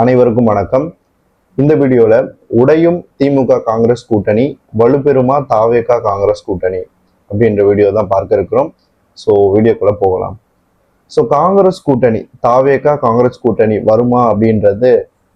அனைவருக்கும் வணக்கம். இந்த வீடியோவில் உடையும் திமுக காங்கிரஸ் கூட்டணி வலுப்பெறுமா தாவேகா காங்கிரஸ் கூட்டணி அப்படின்ற வீடியோ தான் பார்க்க இருக்கிறோம். ஸோ வீடியோக்குள்ளே போகலாம். ஸோ காங்கிரஸ் கூட்டணி தாவேகா காங்கிரஸ் கூட்டணி வருமா அப்படின்றது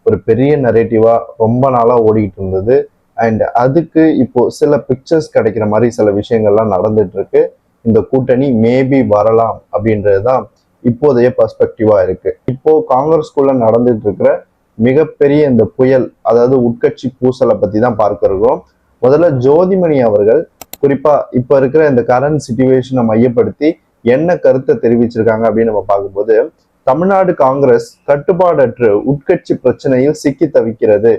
ஒரு பெரிய நரேட்டிவாக ரொம்ப நாளாக ஓடிக்கிட்டு இருந்தது. அண்ட் அதுக்கு இப்போ சில பிக்சர்ஸ் கிடைக்கிற மாதிரி சில விஷயங்கள்லாம் நடந்துட்டு இருக்கு. இந்த கூட்டணி மேபி வரலாம் அப்படின்றது தான் இப்போதைய பர்ஸ்பெக்டிவா இருக்கு. இப்போ காங்கிரஸ்குள்ள நடந்துட்டு இருக்கிற மிகப்பெரிய இந்த புயல் அதாவது உட்கட்சி பூசலை பத்தி தான் பார்க்க இருக்கிறோம். முதல்ல ஜோதிமணி அவர்கள் குறிப்பா இப்ப இருக்கிற இந்த கரண்ட் சுச்சுவேஷனை மையப்படுத்தி என்ன கருத்தை தெரிவிச்சிருக்காங்க அப்படின்னு நம்ம பார்க்கும்போது தமிழ்நாடு காங்கிரஸ் கட்டுப்பாடற்று உட்கட்சி பிரச்சனையில் சிக்கி தவிக்கிறது.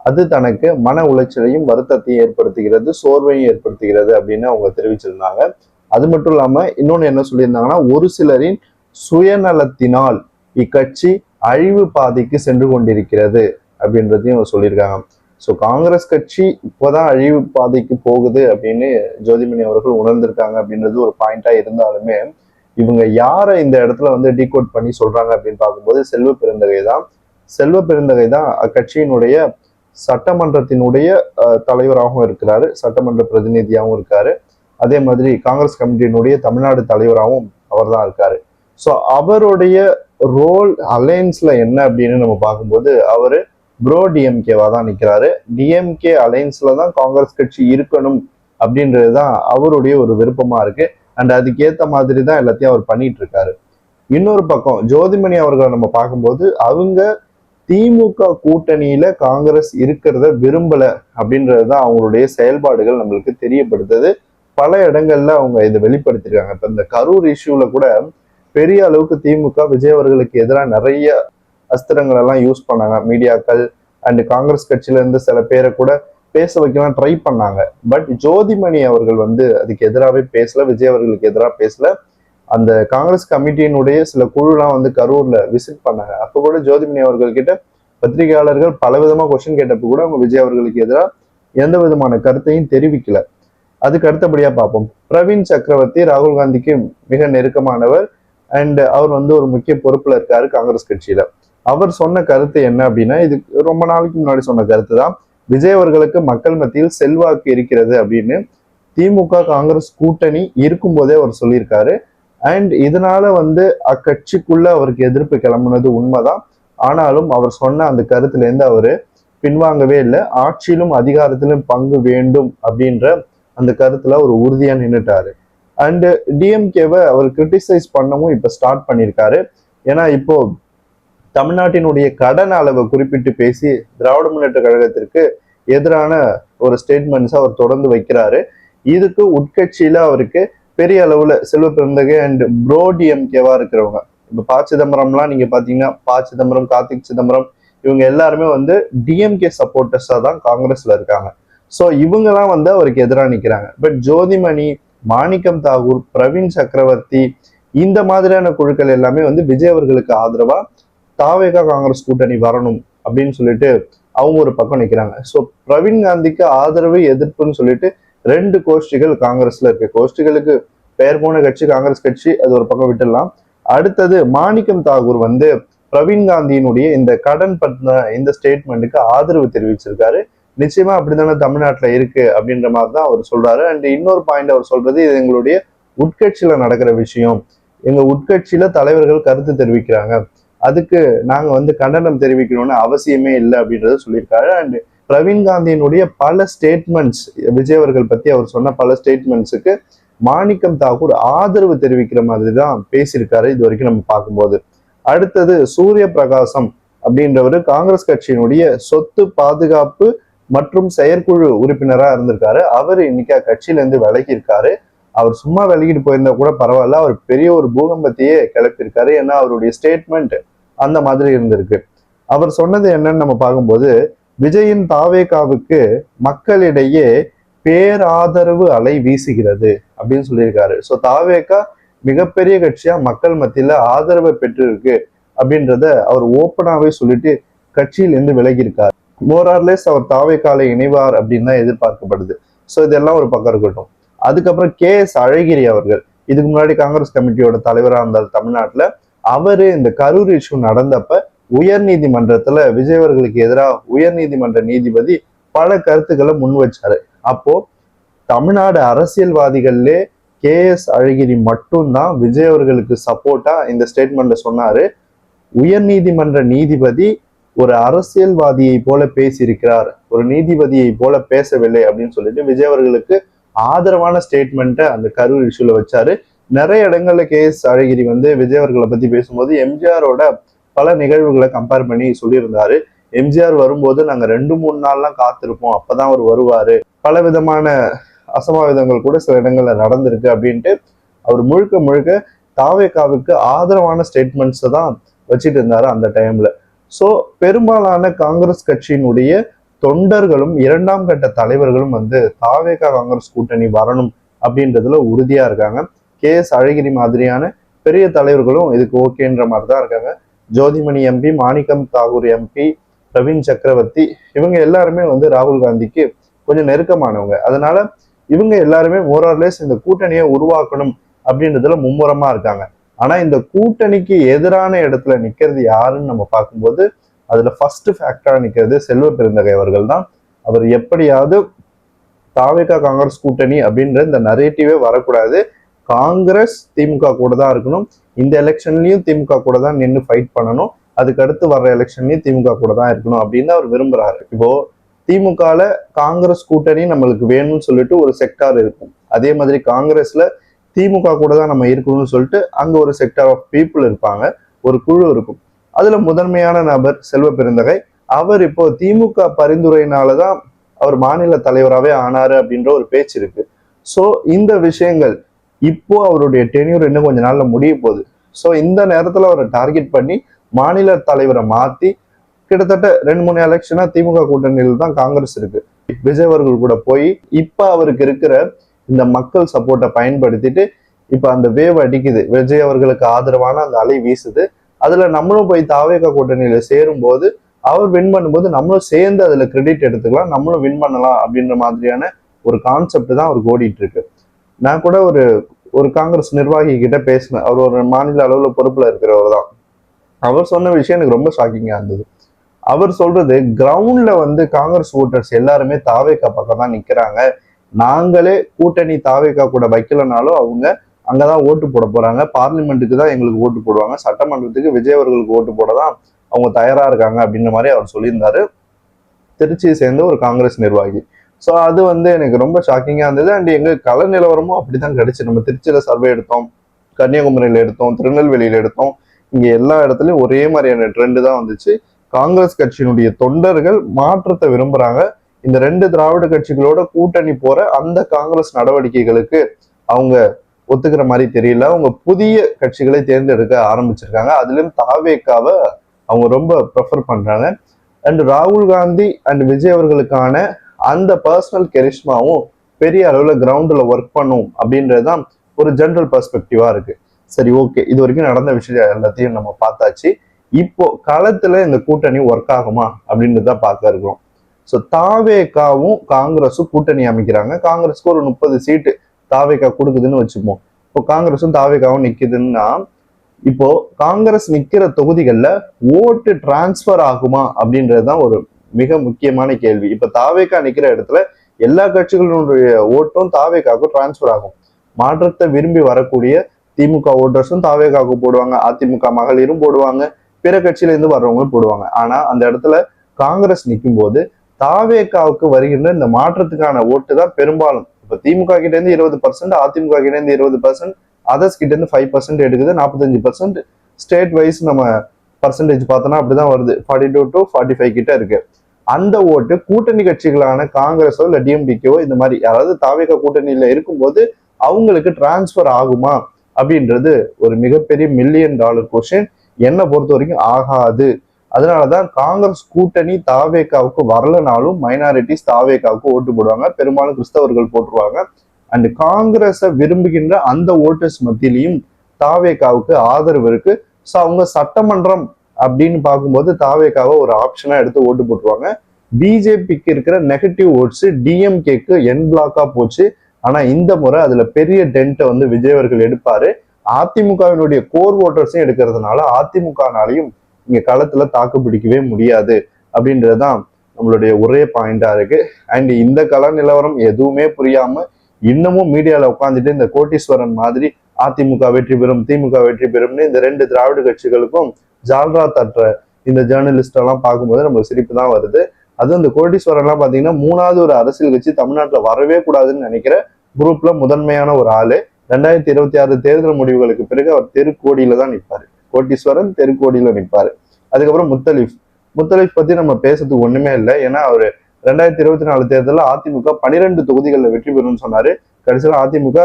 அது தனக்கு மன உளைச்சலையும் வருத்தத்தையும் ஏற்படுத்துகிறது சோர்வையும் ஏற்படுத்துகிறது அப்படின்னு அவங்க தெரிவிச்சிருந்தாங்க. அது மட்டும் இல்லாம இன்னொன்னு என்ன சொல்லியிருந்தாங்கன்னா ஒரு சிலரின் சுயநலத்தினால் இக்கட்சி அழிவு பாதைக்கு சென்று கொண்டிருக்கிறது அப்படின்றதையும் சொல்லியிருக்காங்க. ஸோ காங்கிரஸ் கட்சி இப்போதான் அழிவு பாதைக்கு போகுது அப்படின்னு ஜோதிமணி அவர்கள் உணர்ந்திருக்காங்க அப்படின்றது ஒரு பாயிண்டா இருந்தாலுமே இவங்க யாரை இந்த இடத்துல வந்து டீகோட் பண்ணி சொல்றாங்க அப்படின்னு பார்க்கும்போது செல்வ பெருந்தகை தான். செல்வ பெருந்தகை தான் அக்கட்சியினுடைய சட்டமன்றத்தினுடைய தலைவராகவும் இருக்கிறாரு சட்டமன்ற பிரதிநிதியாகவும் இருக்காரு. அதே மாதிரி காங்கிரஸ் கமிட்டியினுடைய தமிழ்நாடு தலைவராகவும் அவர் தான் இருக்காரு. ஸோ அவருடைய ரோல் அலையன்ஸ்ல என்ன அப்படின்னு நம்ம பார்க்கும்போது அவரு ப்ரோ டிஎம்கேவா தான் நிற்கிறாரு டிஎம்கே அலையன்ஸ்ல தான் காங்கிரஸ் கட்சி இருக்கணும் அப்படின்றது தான் அவருடைய ஒரு விருப்பமா இருக்கு. அண்ட் அதுக்கேற்ற மாதிரி தான் எல்லாத்தையும் அவர் பண்ணிட்டு இருக்காரு இன்னொரு பக்கம் ஜோதிமணி அவர்களை நம்ம பார்க்கும்போது அவங்க திமுக கூட்டணியில காங்கிரஸ் இருக்கிறத விரும்பல அப்படின்றது தான் அவங்களுடைய செயல்பாடுகள் நம்மளுக்கு தெரியப்படுத்துது. பல இடங்கள்ல அவங்க இதை வெளிப்படுத்திருக்காங்க. இப்ப இந்த கரூர் இஷ்யூல கூட பெரிய அளவுக்கு திமுக விஜய் அவர்களுக்கு எதிராக நிறைய அஸ்திரங்கள் எல்லாம் யூஸ் பண்ணாங்க. மீடியாக்கள் அண்ட் காங்கிரஸ் கட்சியில இருந்து சில பேரை கூட பேச வைக்கலாம் ட்ரை பண்ணாங்க. பட் ஜோதிமணி அவர்கள் வந்து அதுக்கு எதிராகவே பேசல விஜய் அவர்களுக்கு எதிராக பேசல. அந்த காங்கிரஸ் கமிட்டியினுடைய சில குழுலாம் வந்து கரூர்ல விசிட் பண்ணாங்க. அப்போ கூட ஜோதிமணி அவர்கள் கிட்ட பத்திரிகையாளர்கள் பலவிதமா கொஸ்டின் கேட்டப்ப கூட அவங்க விஜய் அவர்களுக்கு எதிராக எந்த விதமான கருத்தையும் தெரிவிக்கல. அதுக்கு அடுத்தபடியா பார்ப்போம். பிரவீன் சக்கரவர்த்தி ராகுல் காந்திக்கு மிக நெருக்கமானவர். அண்ட் அவர் வந்து ஒரு முக்கிய பொறுப்புல இருக்காரு காங்கிரஸ் கட்சியில. அவர் சொன்ன கருத்து என்ன அப்படின்னா இது ரொம்ப நாளைக்கு முன்னாடி சொன்ன கருத்து தான். விஜய் அவர்களுக்கு மக்கள் மத்தியில் செல்வாக்கு இருக்கிறது அப்படின்னு திமுக காங்கிரஸ் கூட்டணி இருக்கும்போதே அவர் சொல்லியிருக்காரு. அண்ட் இதனால வந்து அக்கட்சிக்குள்ள அவருக்கு எதிர்ப்பு கிளம்புனது உண்மைதான். ஆனாலும் அவர் சொன்ன அந்த கருத்துல இருந்து அவரு பின்வாங்கவே இல்லை. ஆட்சியிலும் அதிகாரத்திலும் பங்கு வேண்டும் அப்படின்ற அந்த கருத்துல ஒரு உறுதியா நின்னுட்டாரு. அண்ட் டிஎம்கேவை அவர் கிரிட்டிசைஸ் பண்ணவும் இப்போ ஸ்டார்ட் பண்ணியிருக்காரு ஏன்னா இப்போ தமிழ்நாட்டினுடைய கடன் அளவை குறிப்பிட்டு பேசி திராவிட முன்னேற்ற கழகத்திற்கு எதிரான ஒரு ஸ்டேட்மெண்ட்ஸ் அவர் தொடர்ந்து வைக்கிறாரு. இதுக்கு உட்கட்சியில அவருக்கு பெரிய அளவுல செல்வ பிறந்தகை அண்ட் ப்ரோ டிஎம்கேவா இருக்கிறவங்க. இப்ப ப சிதம்பரம்லாம் நீங்க பாத்தீங்கன்னா ப சிதம்பரம் கார்த்திக் சிதம்பரம் இவங்க எல்லாருமே வந்து டிஎம்கே சப்போர்ட்டர்ஸா தான் காங்கிரஸ்ல இருக்காங்க. ஸோ இவங்கெல்லாம் வந்து அவருக்கு எதிராக நிற்கிறாங்க பட் ஜோதிமணி மாணிக்கம் தாகூர் பிரவீன் சக்கரவர்த்தி இந்த மாதிரியான குழுக்கள் எல்லாமே வந்து விஜய் அவர்களுக்கு ஆதரவா தாவேகா காங்கிரஸ் கூட்டணி வரணும் அப்படின்னு சொல்லிட்டு அவங்க ஒரு பக்கம் நிற்கிறாங்க ஸோ பிரவீன் காந்திக்கு ஆதரவு எதிர்ப்புன்னு சொல்லிட்டு ரெண்டு கோஷ்டிகள் காங்கிரஸ்ல இருக்கு. கோஷ்டிகளுக்கு பெயர் போன கட்சி காங்கிரஸ் கட்சி அது ஒரு பக்கம் விட்டுடலாம். அடுத்தது மாணிக்கம் தாகூர் வந்து பிரவீன் காந்தியினுடைய இந்த கடன் பத்தின இந்த ஸ்டேட்மெண்ட்டுக்கு ஆதரவு தெரிவிச்சிருக்காரு. நிச்சயமா அப்படித்தானே தமிழ்நாட்டில் இருக்கு அப்படின்ற மாதிரி தான் அவர் சொல்றாரு. அண்ட் இன்னொரு பாயிண்ட் அவர் சொல்றது இது எங்களுடைய உட்கட்சியில நடக்கிற விஷயம். எங்க உட்கட்சியில தலைவர்கள் கருத்து தெரிவிக்கிறாங்க. அதுக்கு நாங்க வந்து கண்டனம் தெரிவிக்கணும்னு அவசியமே இல்லை அப்படின்றத சொல்லியிருக்காரு. அண்ட் பிரவீன் காந்தியினுடைய பல ஸ்டேட்மெண்ட்ஸ் விஜய் அவர்கள் பத்தி அவர் சொன்ன பல ஸ்டேட்மெண்ட்ஸுக்கு மாணிக்கம் தாக்கூர் ஆதரவு தெரிவிக்கிற மாதிரி தான் பேசியிருக்காரு இது வரைக்கும் நம்ம பார்க்கும்போது. அடுத்தது சூரிய பிரகாசம் அப்படின்றவர் காங்கிரஸ் கட்சியினுடைய சொத்து பாதுகாப்பு மற்றும் செயற்குழு உறுப்பினரா இருந்திருக்காரு. அவர் இன்னைக்கு கட்சியில இருந்து விலகி இருக்காரு அவர் சும்மா விலகிட்டு போயிருந்தா கூட பரவாயில்ல. அவர் பெரிய ஒரு பூகம்பத்தையே கிளப்பியிருக்காரு. ஏன்னா அவருடைய ஸ்டேட்மெண்ட் அந்த மாதிரி இருந்திருக்கு. அவர் சொன்னது என்னன்னு நம்ம பார்க்கும்போது விஜயின் தாவேகாவுக்கு மக்களிடையே பேராதரவு அலை வீசுகிறது அப்படின்னு சொல்லியிருக்காரு. ஸோ தாவேகா மிகப்பெரிய கட்சியா மக்கள் மத்தியில ஆதரவை பெற்றிருக்கு அப்படின்றத அவர் ஓப்பனாவே சொல்லிட்டு கட்சியிலிருந்து விலகியிருக்காரு. மோரார்லெஸ் அவர் தாவைக்காலை இணைவார் அப்படின்னு தான் எதிர்பார்க்கப்படுது. ஸோ இதெல்லாம் ஒரு பக்கம் இருக்கட்டும். அதுக்கப்புறம் கே எஸ் அழகிரி அவர்கள். இதுக்கு முன்னாடி காங்கிரஸ் கமிட்டியோட தலைவராக இருந்தார் தமிழ்நாட்டுல. அவரு இந்த கரூர் இஷ்யூ நடந்தப்ப உயர் நீதிமன்றத்துல விஜய் அவர்களுக்கு எதிராக உயர் நீதிமன்ற நீதிபதி பல கருத்துக்களை முன் வச்சாரு. அப்போ தமிழ்நாடு அரசியல்வாதிகள்லே கே எஸ் அழகிரி மட்டும்தான் விஜய் அவர்களுக்கு சப்போர்ட்டா இந்த ஸ்டேட்மெண்ட்ல சொன்னாரு. உயர் நீதிமன்ற நீதிபதி ஒரு அரசியல்வாதியை போல பேசியிருக்கிறார் ஒரு நீதிபதியை போல பேசவில்லை அப்படின்னு சொல்லிட்டு விஜய் அவர்களுக்கு ஆதரவான ஸ்டேட்மெண்ட்டை அந்த கரூர் இஷ்யூல வச்சாரு. நிறைய இடங்கள்ல கே எஸ் அழகிரி வந்து விஜய் அவர்களை பத்தி பேசும்போது எம்ஜிஆரோட பல நிகழ்வுகளை கம்பேர் பண்ணி சொல்லியிருந்தாரு. எம்ஜிஆர் வரும்போது நாங்க ரெண்டு மூணு நாள்லாம் காத்திருப்போம் அப்பதான் அவர் வருவாரு. பல விதமான அசம்பாவிதங்கள் கூட சில இடங்கள்ல நடந்திருக்கு அப்படின்ட்டு அவர் முழுக்க முழுக்க தாவேகாவுக்கு ஆதரவான ஸ்டேட்மெண்ட்ஸை தான் வச்சுட்டு இருந்தாரு அந்த டைம்ல ஸோ பெரும்பாலான காங்கிரஸ் கட்சியினுடைய தொண்டர்களும் இரண்டாம் கட்ட தலைவர்களும் வந்து தாவேகா காங்கிரஸ் கூட்டணி வரணும் அப்படின்றதுல உறுதியா இருக்காங்க. கே எஸ் அழகிரி மாதிரியான பெரிய தலைவர்களும் இதுக்கு ஓகேன்ற மாதிரி தான் இருக்காங்க. ஜோதிமணி எம்பி மாணிக்கம் தாகூர் எம்பி பிரவீன் சக்கரவர்த்தி இவங்க எல்லாருமே வந்து ராகுல் காந்திக்கு கொஞ்சம் நெருக்கமானவங்க. அதனால இவங்க எல்லாருமே மோரர்லெஸ் இந்த கூட்டணியை உருவாக்கணும் அப்படின்றதுல மும்முரமா இருக்காங்க. ஆனா இந்த கூட்டணிக்கு எதிரான இடத்துல நிக்கிறது யாருன்னு நம்ம பார்க்கும்போது அதுல ஃபர்ஸ்ட் ஃபேக்டரா நிக்கிறது செல்வ பெருந்தகை அவர்கள் தான். அவர் எப்படியாவது தாவேகா காங்கிரஸ் கூட்டணி அப்படின்ற இந்த நரேட்டிவே வரக்கூடாது. காங்கிரஸ் திமுக கூட தான் இருக்கணும். இந்த எலெக்ஷன்லயும் திமுக கூட தான் நின்று ஃபைட் பண்ணணும். அதுக்கு அடுத்து வர்ற எலெக்ஷன்லயும் திமுக கூட தான் இருக்கணும் அப்படின்னு அவர் விரும்புறாரு. இப்போ திமுகல காங்கிரஸ் கூட்டணி நம்மளுக்கு வேணும்னு சொல்லிட்டு ஒரு செக்டார் இருக்கும். அதே மாதிரி காங்கிரஸ்ல திமுக கூட தான் நம்ம இருக்கணும்னு சொல்லிட்டு அங்க ஒரு செக்டார் ஆஃப் பீப்புள் இருப்பாங்க. ஒரு குழு இருக்கும். அதுல முதன்மையான நபர் செல்வ பெருந்தகை. அவர் இப்போ திமுக பரிந்துரையினாலதான் அவர் மாநில தலைவராகவே ஆனாரு அப்படின்ற ஒரு பேச்சு இருக்கு. ஸோ இந்த விஷயங்கள் இப்போ அவருடைய டென்யூர் இன்னும் கொஞ்ச நாள்ல முடிய போகுது. ஸோ இந்த நேரத்துல அவரை டார்கெட் பண்ணி மாநில தலைவரை மாத்தி கிட்டத்தட்ட ரெண்டு மூணு எலெக்ஷனா திமுக கூட்டணியில் தான் காங்கிரஸ் இருக்கு. விஜய் அவர்கள் கூட போய் இப்போ அவருக்கு இருக்கிற இந்த மக்கள் சப்போர்ட்டை பயன்படுத்திட்டு இப்போ அந்த வேவ் அடிக்குது. விஜய் அவர்களுக்கு ஆதரவான அந்த அலை வீசுது. அதுல நம்மளும் போய் தாவேகா கூட்டணியில சேரும் போது அவர் வின் பண்ணும்போது நம்மளும் சேர்ந்து அதுல கிரெடிட் எடுத்துக்கலாம் நம்மளும் வின் பண்ணலாம் அப்படின்ற மாதிரியான ஒரு கான்செப்ட் தான் அவருக்கு ஓடிட்டு இருக்கு. நான் கூட ஒரு ஒரு காங்கிரஸ் நிர்வாகி கிட்ட பேசினேன். அவர் ஒரு மாநில அளவுல பொறுப்புல இருக்கிறவர் தான். அவர் சொன்ன விஷயம் எனக்கு ரொம்ப ஷாக்கிங்கா இருந்தது. அவர் சொல்றது கிரவுண்ட்ல வந்து காங்கிரஸ் ஓட்டர்ஸ் எல்லாருமே தாவேக்கா பக்கம் தான் நிக்கிறாங்க. நாங்களே கூட்டணி தாவேக்கா கூட வைக்கலனாலும் அவங்க அங்கதான் ஓட்டு போட போறாங்க. பார்லிமெண்ட்டுக்கு தான் எங்களுக்கு ஓட்டு போடுவாங்க. சட்டமன்றத்துக்கு விஜய் அவர்களுக்கு ஓட்டு போட தான் அவங்க தயாரா இருக்காங்க அப்படின்ற மாதிரி அவர் சொல்லியிருந்தாரு. திருச்சியை சேர்ந்த ஒரு காங்கிரஸ் நிர்வாகி. ஸோ அது வந்து எனக்கு ரொம்ப ஷாக்கிங்காக இருந்தது. அண்ட் எங்க கள நிலவரமும் அப்படிதான் கிடைச்சு. நம்ம திருச்சியில சர்வே எடுத்தோம். கன்னியாகுமரியில எடுத்தோம். திருநெல்வேலியில எடுத்தோம். இங்க எல்லா இடத்துலையும் ஒரே மாதிரியான ட்ரெண்டு தான் வந்துச்சு. காங்கிரஸ் கட்சியினுடைய தொண்டர்கள் மாற்றத்தை விரும்புறாங்க. இந்த ரெண்டு திராவிட கட்சிகளோட கூட்டணி போற அந்த காங்கிரஸ் நடவடிக்கைகளுக்கு அவங்க ஒத்துக்கிற மாதிரி தெரியல. அவங்க புதிய கட்சிகளை தேர்ந்தெடுக்க ஆரம்பிச்சிருக்காங்க. அதுலயும் தாவேக்காவை அவங்க ரொம்ப ப்ரெஃபர் பண்றாங்க. அண்ட் ராகுல் காந்தி அண்ட் விஜய் அவர்களுக்கான அந்த பர்சனல் கெரிஷ்மாவும் பெரிய அளவில் கிரவுண்டில் ஒர்க் பண்ணும் அப்படின்றதுதான் ஒரு ஜென்ரல் பெர்ஸ்பெக்டிவா இருக்கு. சரி ஓகே இது வரைக்கும் நடந்த விஷயம் எல்லாத்தையும் நம்ம பார்த்தாச்சு. இப்போ களத்துல இந்த கூட்டணி ஒர்க் ஆகுமா அப்படின்றத பார்க்க இருக்கிறோம். ஸோ தாவேக்காவும் காங்கிரஸும் கூட்டணி அமைக்கிறாங்க. காங்கிரஸ்க்கு ஒரு முப்பது சீட்டு தாவேக்கா கொடுக்குதுன்னு வச்சுப்போம். இப்போ காங்கிரஸும் தாவேக்காவும் நிற்குதுன்னா இப்போ காங்கிரஸ் நிற்கிற தொகுதிகளில் ஓட்டு டிரான்ஸ்ஃபர் ஆகுமா அப்படின்றது தான் ஒரு மிக முக்கியமான கேள்வி. இப்போ தாவேக்கா நிற்கிற இடத்துல எல்லா கட்சிகளுடைய ஓட்டும் தாவேக்காவுக்கும் டிரான்ஸ்ஃபர் ஆகும். மாற்றத்தை விரும்பி வரக்கூடிய திமுக ஓட்டர்ஸும் தாவேகாவுக்கு போடுவாங்க. அதிமுக மகளிரும் போடுவாங்க. பிற கட்சியிலேருந்து வர்றவங்களும் போடுவாங்க. ஆனால் அந்த இடத்துல காங்கிரஸ் நிற்கும் போது தாவேக்காவுக்கு வருகின்ற இந்த மாற்றத்துக்கான ஓட்டு தான் பெரும்பாலும். இப்போ திமுக கிட்ட இருந்து இருபது பர்சன்ட் அதிமுக கிட்ட இருந்து இருபது பர்சன்ட் அதர்ஸ் கிட்ட இருந்து ஃபைவ் பர்சன்ட் எடுக்குது நாற்பத்தஞ்சு பர்சன்ட் ஸ்டேட் வைஸ் நம்ம பர்சன்டேஜ் பார்த்தோம்னா அப்படிதான் வருது. Forty two to forty five கிட்ட இருக்கு. அந்த ஓட்டு கூட்டணி கட்சிகளான காங்கிரஸோ இல்லை டிஎம்டிக்கோ இந்த மாதிரி யாராவது தாவேக கூட்டணியில இருக்கும்போது அவங்களுக்கு டிரான்ஸ்ஃபர் ஆகுமா அப்படின்றது ஒரு மிகப்பெரிய மில்லியன் டாலர் கொஸ்டின் என்னை பொறுத்த வரைக்கும் ஆகாது. அதனாலதான் காங்கிரஸ் கூட்டணி தாவேக்காவுக்கு வரலனாலும் மைனாரிட்டிஸ் தாவேக்காவுக்கு ஓட்டு போடுவாங்க. பெரும்பாலும் கிறிஸ்தவர்கள் போட்டுருவாங்க. அண்ட் காங்கிரஸை விரும்புகின்ற அந்த ஓட்டர்ஸ் மத்தியிலையும் தாவேக்காவுக்கு ஆதரவு இருக்கு. ஸோ அவங்க சட்டமன்றம் அப்படின்னு பார்க்கும்போது தாவேக்காவை ஒரு ஆப்ஷனா எடுத்து ஓட்டு போட்டுருவாங்க. பிஜேபிக்கு இருக்கிற நெகட்டிவ் ஓட்ஸ் டிஎம்கேக்கு என் பிளாக்கா போச்சு. ஆனா இந்த முறை அதுல பெரிய டென்ட்டை வந்து விஜய் அவர்கள் எடுப்பாரு. அதிமுகவினுடைய கோர் ஓட்டர்ஸையும் எடுக்கிறதுனால அதிமுகனாலையும் இங்கே களத்தில் தாக்கு பிடிக்கவே முடியாது அப்படின்றதுதான் நம்மளுடைய ஒரே பாயிண்டா இருக்கு. அண்ட் இந்த கள நிலவரம் எதுவுமே புரியாம இன்னமும் மீடியாவில் உட்காந்துட்டு இந்த கோட்டீஸ்வரன் மாதிரி அதிமுக வெற்றி பெறும் திமுக வெற்றி பெறும்னு இந்த ரெண்டு திராவிட கட்சிகளுக்கும் ஜால்ரா தட்டுற இந்த ஜேர்னலிஸ்ட் எல்லாம் பார்க்கும்போது நம்ம சிரிப்பு தான் வருது. அதுவும் இந்த கோட்டீஸ்வரன்லாம் பார்த்தீங்கன்னா மூணாவது ஒரு அரசியல் கட்சி தமிழ்நாட்டில் வரவே கூடாதுன்னு நினைக்கிற குரூப்ல முதன்மையான ஒரு ஆளு. ரெண்டாயிரத்தி இருபத்தி ஆறு தேர்தல் முடிவுகளுக்கு பிறகு அவர் தெருக்கோடியில தான் நிற்பாரு கோட்டீஸ்வரன் தெருக்கோடியில நிற்பாரு. அதுக்கப்புறம் முத்தலீஃப். முத்தலீஃப் பத்தி நம்ம பேசுறதுக்கு ஒண்ணுமே இல்லை. ஏன்னா அவர் ரெண்டாயிரத்தி இருபத்தி நாலு தேர்தலில் அதிமுக பனிரெண்டு தொகுதிகளில் வெற்றி பெறும்னு சொன்னாரு. கடைசியில் அதிமுக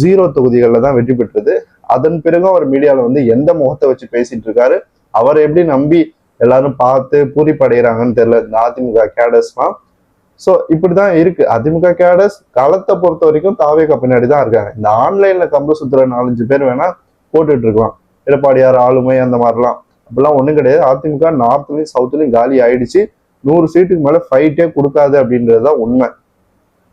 ஜீரோ தொகுதிகளில் தான் வெற்றி பெற்றது. அதன் பிறகும் அவர் மீடியாவில் வந்து எந்த முகத்தை வச்சு பேசிட்டு இருக்காரு? அவரை எப்படி நம்பி எல்லாரும் பார்த்து பூரிப்படைகிறாங்கன்னு தெரியல. இந்த அதிமுக கேடர்ஸ்லாம் ஸோ இப்படிதான் இருக்கு. அதிமுக கேடர்ஸ் களத்தை பொறுத்த வரைக்கும் தாவேக்கா பின்னாடி தான் இருக்காங்க. இந்த ஆன்லைன்ல கம்பு சுத்துற நாலஞ்சு பேர் வேணா போட்டுட்டு இருக்கலாம். எடப்பாடியார் ஆளுமை அந்த மாதிரிலாம். அப்படிலாம் ஒண்ணும் கிடையாது. அதிமுக நார்த்லையும் சவுத்துலையும் காலி ஆயிடுச்சு. நூறு சீட்டுக்கு மேல ஃபைட்டே கொடுக்காது அப்படின்றது தான் உண்மை.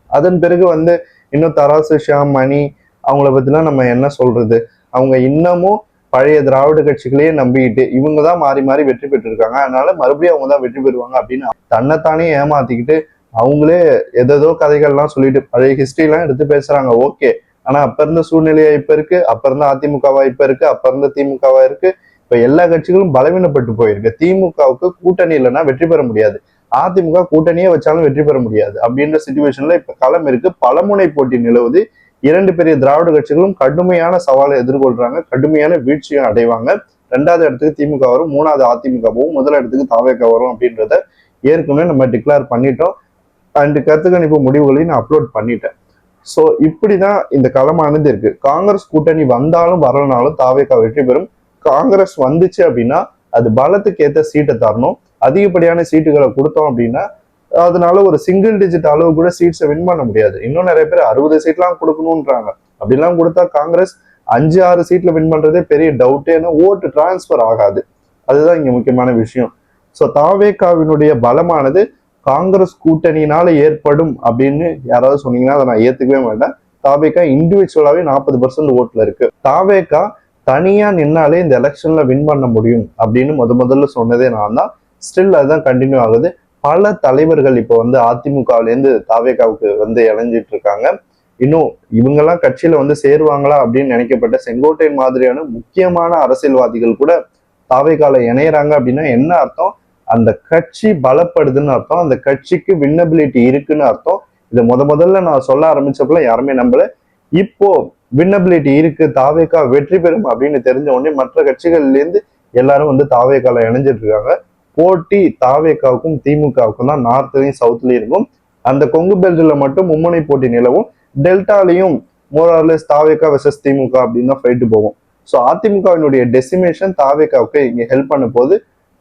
அதன் பிறகு வந்து இன்னும் தராசு ஷியாம் மணி அவங்கள பற்றிலாம் நம்ம என்ன சொல்றது? அவங்க இன்னமும் பழைய திராவிட கட்சிகளையே நம்பிக்கிட்டு இவங்க தான் மாறி மாறி வெற்றி பெற்றிருக்காங்க. அதனால மறுபடியும் அவங்க தான் வெற்றி பெறுவாங்க அப்படின்னு தன்னைத்தானே ஏமாத்திக்கிட்டு அவங்களே எதேதோ கதைகள்லாம் சொல்லிட்டு பழைய ஹிஸ்டரிலாம் எடுத்து பேசுறாங்க. ஓகே ஆனா அப்ப இருந்த சூழ்நிலையா இப்ப இருக்கு அப்ப இருந்த அதிமுகவா இப்ப இருக்கு அப்ப இருந்த திமுகவா இருக்கு. இப்ப எல்லா கட்சிகளும் பலவீனப்பட்டு போயிருக்கு. திமுகவுக்கு கூட்டணி இல்லைன்னா வெற்றி பெற முடியாது. அதிமுக கூட்டணியே வச்சாலும் வெற்றி பெற முடியாது. அப்படின்ற சுச்சுவேஷன்ல இப்ப களம் இருக்கு. பலமுனை போட்டி நிலவுது. இரண்டு பெரிய திராவிட கட்சிகளும் கடுமையான சவாலை எதிர்கொள்றாங்க. கடுமையான வீழ்ச்சியும் அடைவாங்க. ரெண்டாவது இடத்துக்கு திமுக வரும். மூணாவது அதிமுகவும் முதல் இடத்துக்கு தாவேக வரும் அப்படின்றத ஏற்கனவே நம்ம டிக்ளேர் பண்ணிட்டோம். அண்ட் கருத்து கணிப்பு முடிவுகளையும் நான் அப்லோட் பண்ணிட்டேன். ஸோ இப்படிதான் இந்த களமானது இருக்கு காங்கிரஸ் கூட்டணி வந்தாலும் வரலனாலும் தாவேக்கா வெற்றி பெறும். காங்கிரஸ் வந்துச்சு அப்படின்னா அது பலத்துக்கு ஏற்ற சீட்டை தரணும். அதிகப்படியான சீட்டுகளை கொடுத்தோம் அப்படின்னா அதனால ஒரு சிங்கிள் டிஜிட் அளவு கூட சீட்ஸை வின் பண்ண முடியாது. இன்னும் நிறைய பேர் அறுபது சீட்லாம் கொடுக்கணும்ன்றாங்க அப்படிலாம் கொடுத்தா காங்கிரஸ் அஞ்சு ஆறு சீட்ல வின் பண்றதே பெரிய டவுட் ஏன்னா ஓட்டு டிரான்ஸ்ஃபர் ஆகாது. அதுதான் இங்க முக்கியமான விஷயம். ஸோ தாவேக்காவினுடைய பலமானது காங்கிரஸ் கூட்டணியினால ஏற்படும் அப்படின்னு யாராவது சொன்னீங்கன்னா அதை நான் ஏத்துக்கவே மாட்டேன். தாவேக்கா இண்டிவிஜுவலாவே நாற்பது பர்சன்ட் ஓட்டுல இருக்கு. தாவேக்கா தனியா நின்னாலே இந்த எலெக்ஷன்ல வின் பண்ண முடியும் அப்படின்னு முத முதல்ல சொன்னதே நான் தான். ஸ்டில் அதுதான் கண்டினியூ ஆகுது. பல தலைவர்கள் இப்போ வந்து அதிமுகவிலேருந்து தாவேக்காவுக்கு வந்து இணைஞ்சிட்டு இருக்காங்க. இன்னும் இவங்கெல்லாம் கட்சியில வந்து சேருவாங்களா அப்படின்னு நினைக்கப்பட்ட செங்கோட்டையன் மாதிரியான முக்கியமான அரசியல்வாதிகள் கூட தாவேக்கால இணையறாங்க அப்படின்னா என்ன அர்த்தம்? அந்த கட்சி பலப்படுதுன்னு அர்த்தம் அந்த கட்சிக்கு வின்னபிலிட்டி இருக்குன்னு அர்த்தம். இதை முத முதல்ல நான் சொல்ல ஆரம்பிச்சப்பல யாருமே நம்பல. இப்போ வின்னபிலிட்டி இருக்கு தாவேக்கா வெற்றி பெறும் அப்படின்னு தெரிஞ்ச உடனே மற்ற கட்சிகள்லேருந்து எல்லாரும் வந்து தாவேக்கால இணைஞ்சிட்டு இருக்காங்க. போட்டி தாவேக்காவுக்கும் திமுகவுக்கும் தான் நார்த்லயும் சவுத்லயும் இருக்கும். அந்த கொங்கு பெல்ட்ல மட்டும் மும்முனை போட்டி நிலவும். டெல்டாலையும் மோரார்லெஸ் தாவேக்கா வெசஸ் திமுக அப்படின்னு தான் ஃபைட்டு போகும். ஸோ அதிமுகவினுடைய டெசிமேஷன் தாவேக்காவுக்கு இங்கே ஹெல்ப் பண்ண போது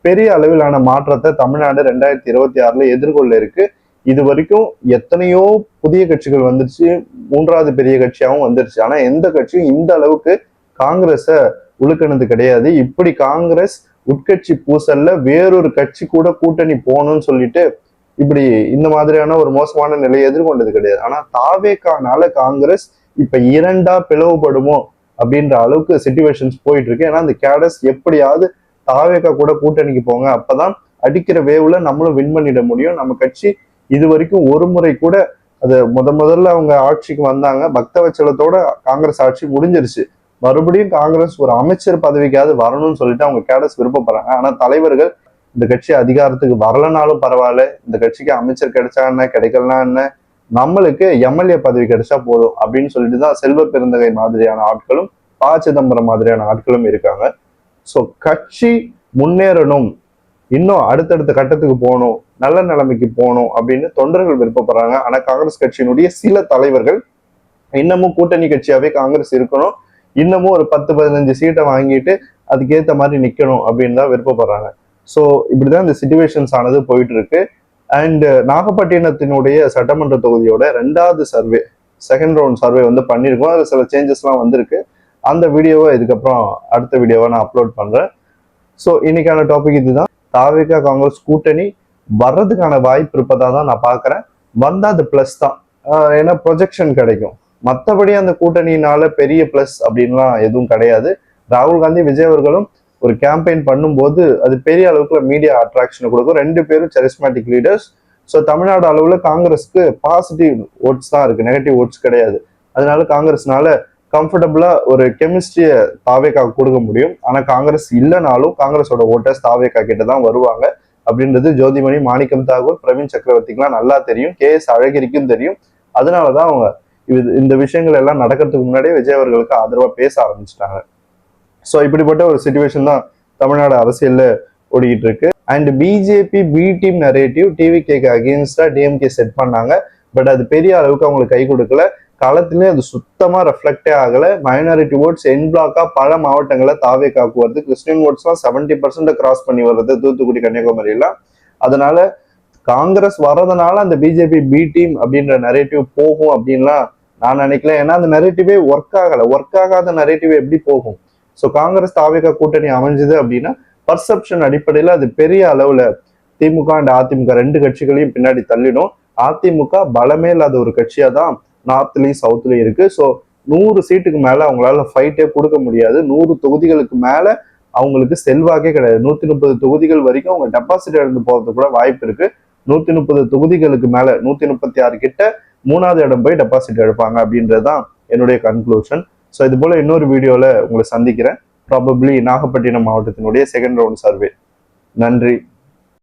பெரிய அளவிலான மாற்றத்தை தமிழ்நாடு ரெண்டாயிரத்தி இருபத்தி ஆறுல எதிர்கொள்ள இருக்கு. இது வரைக்கும் எத்தனையோ புதிய கட்சிகள் வந்துருச்சு மூன்றாவது பெரிய கட்சியாகவும் வந்துருச்சு. ஆனா எந்த கட்சியும் இந்த அளவுக்கு காங்கிரஸ உழுக்கினது கிடையாது. இப்படி காங்கிரஸ் உட்கட்சி பூசல்ல வேறொரு கட்சி கூட கூட்டணி போகணும்னு சொல்லிட்டு இப்படி இந்த மாதிரியான ஒரு மோசமான நிலையை எதிர்கொண்டது கிடையாது. ஆனா தாவேக்கானால காங்கிரஸ் இப்ப இரண்டா பிளவுபடுமோ அப்படின்ற அளவுக்கு சிச்சுவேஷன்ஸ் போயிட்டு இருக்கு. ஏன்னா அந்த கேடஸ் எப்படியாவது தாவேக்கா கூட கூட்டணிக்கு போங்க. அப்பதான் அடிக்கிற வேவ்ல நம்மளும் வின் பண்ணிட முடியும். நம்ம கட்சி இது வரைக்கும் ஒரு முறை கூட அது முத முதல்ல அவங்க ஆட்சிக்கு வந்தாங்க. பக்தவச்சலத்தோட காங்கிரஸ் ஆட்சி முடிஞ்சிருச்சு. மறுபடியும் காங்கிரஸ் ஒரு அமைச்சர் பதவிக்காவது வரணும்னு சொல்லிட்டு அவங்க கேடஸ் விருப்பப்படுறாங்க. ஆனா தலைவர்கள் இந்த கட்சி அதிகாரத்துக்கு வரலனாலும் பரவாயில்ல. இந்த கட்சிக்கு அமைச்சர் கிடைச்சா என்ன கிடைக்கலாம் என்ன? நம்மளுக்கு எம்எல்ஏ பதவி கிடைச்சா போதும் அப்படின்னு சொல்லிட்டு தான் செல்வ பெருந்தகை மாதிரியான ஆட்களும் ப சிதம்பரம் மாதிரியான ஆட்களும் இருக்காங்க. ஸோ கட்சி முன்னேறணும். இன்னும் அடுத்தடுத்த கட்டத்துக்கு போகணும். நல்ல நிலைமைக்கு போகணும் அப்படின்னு தொண்டர்கள் விருப்பப்படுறாங்க. ஆனால் காங்கிரஸ் கட்சியினுடைய சில தலைவர்கள் இன்னமும் கூட்டணி கட்சியாகவே காங்கிரஸ் இருக்கணும். இன்னமும் ஒரு பத்து பதினஞ்சு சீட்டை வாங்கிட்டு அதுக்கேற்ற மாதிரி நிற்கணும் அப்படின்னு தான் விருப்பப்படுறாங்க. ஸோ இப்படிதான் இந்த சுச்சுவேஷன்ஸ் ஆனது போயிட்டு இருக்கு அண்ட் நாகப்பட்டினத்தினுடைய சட்டமன்ற தொகுதியோட ரெண்டாவது சர்வே செகண்ட் ரவுண்ட் சர்வே வந்து பண்ணியிருக்கோம். அதில் சில சேஞ்சஸ்லாம் வந்திருக்கு. அந்த வீடியோவை இதுக்கப்புறம் அடுத்த வீடியோவை நான் அப்லோட் பண்ணுறேன் ஸோ இன்னைக்கான டாபிக் இதுதான். தாவேகா காங்கிரஸ் கூட்டணி வர்றதுக்கான வாய்ப்பு இருப்பதாக தான் நான் பார்க்குறேன். வந்தால் அது ப்ளஸ் தான். ஏன்னா ப்ரொஜெக்ஷன் கிடைக்கும். மற்றபடி அந்த கூட்டணியினால பெரிய ப்ளஸ் அப்படின்லாம் எதுவும் கிடையாது. ராகுல் காந்தி விஜய் அவர்களும் ஒரு கேம்பெயின் பண்ணும்போது அது பெரிய அளவுக்கு மீடியா அட்ராக்ஷனை கொடுக்கும். ரெண்டு பேரும் செரிஸ்மேட்டிக் லீடர்ஸ் ஸோ தமிழ்நாடு அளவில் காங்கிரஸ்க்கு பாசிட்டிவ் ஓட்ஸ் தான் இருக்குது நெகட்டிவ் ஓட்ஸ் கிடையாது. அதனால காங்கிரஸ்னால கம்ஃபர்டபுளா ஒரு கெமிஸ்ட்ரியை தாவேக்கா கொடுக்க முடியும். ஆனா காங்கிரஸ் இல்லைனாலும் காங்கிரஸோட ஓட்டர்ஸ் தாவேக்கா கிட்ட தான் வருவாங்க. அப்படின்றது ஜோதிமணி மாணிக்கம் தாகூர் பிரவீன் சக்கரவர்த்திக்குலாம் நல்லா தெரியும். கே எஸ் அழகிரிக்கும் தெரியும். அதனாலதான் அவங்க இது இந்த விஷயங்கள் எல்லாம் நடக்கிறதுக்கு முன்னாடியே விஜய் அவர்களுக்கு ஆதரவா பேச ஆரம்பிச்சிட்டாங்க. ஸோ இப்படிப்பட்ட ஒரு சுச்சுவேஷன் தான் தமிழ்நாடு அரசியல்ல ஓடிக்கிட்டு இருக்கு. And BJP B team narrative TV கேக்கு அகேன்ஸ்டா டிஎம்கே செட் பண்ணாங்க. பட் அது பெரிய அளவுக்கு அவங்களுக்கு கை கொடுக்கல. களத்துலேயும் அது சுத்தமாக ரெஃப்ளெக்டே ஆகலை. மைனாரிட்டி ஓட்ஸ் என் பிளாக்காக பல மாவட்டங்களை தாவே காக்குவது. கிறிஸ்டின் ஓட்ஸ்லாம் செவன்டி பர்சன்ட் கிராஸ் பண்ணி வருது தூத்துக்குடி கன்னியாகுமரியெல்லாம் அதனால காங்கிரஸ் வர்றதுனால அந்த பிஜேபி பி டீம் அப்படின்ற நெரேட்டிவ் போகும் அப்படின்லாம் நான் நினைக்கல. ஏன்னா அந்த நெரேட்டிவே ஒர்க் ஆகலை. ஒர்க் ஆகாத நெரேட்டிவ் எப்படி போகும்? ஸோ காங்கிரஸ் தாவேகா கூட்டணி அமைஞ்சது அப்படின்னா பர்செப்ஷன் அடிப்படையில் அது பெரிய அளவில் திமுக அண்ட் அதிமுக ரெண்டு கட்சிகளையும் பின்னாடி தள்ளிடும். அதிமுக பலமே இல்லாத ஒரு கட்சியாக தான் நார்த்லயும் சவுத்லயும் இருக்கு. ஸோ நூறு சீட்டுக்கு மேல அவங்களால ஃபைட்டே கொடுக்க முடியாது. நூறு தொகுதிகளுக்கு மேல அவங்களுக்கு செல்வாக்கே கிடையாது. நூத்தி முப்பது தொகுதிகள் வரைக்கும் அவங்க டெபாசிட் இழந்து போறது கூட வாய்ப்பு இருக்கு. நூத்தி முப்பது தொகுதிகளுக்கு மேல நூத்தி முப்பத்தி ஆறு கிட்ட மூணாவது இடம் போய் டெபாசிட் எடுப்பாங்க அப்படின்றதுதான் என்னுடைய கன்க்ளூஷன் ஸோ இது போல இன்னொரு வீடியோல உங்களை சந்திக்கிறேன். ப்ராபப்ளி நாகப்பட்டினம் மாவட்டத்தினுடைய செகண்ட் ரவுண்ட் சர்வே நன்றி.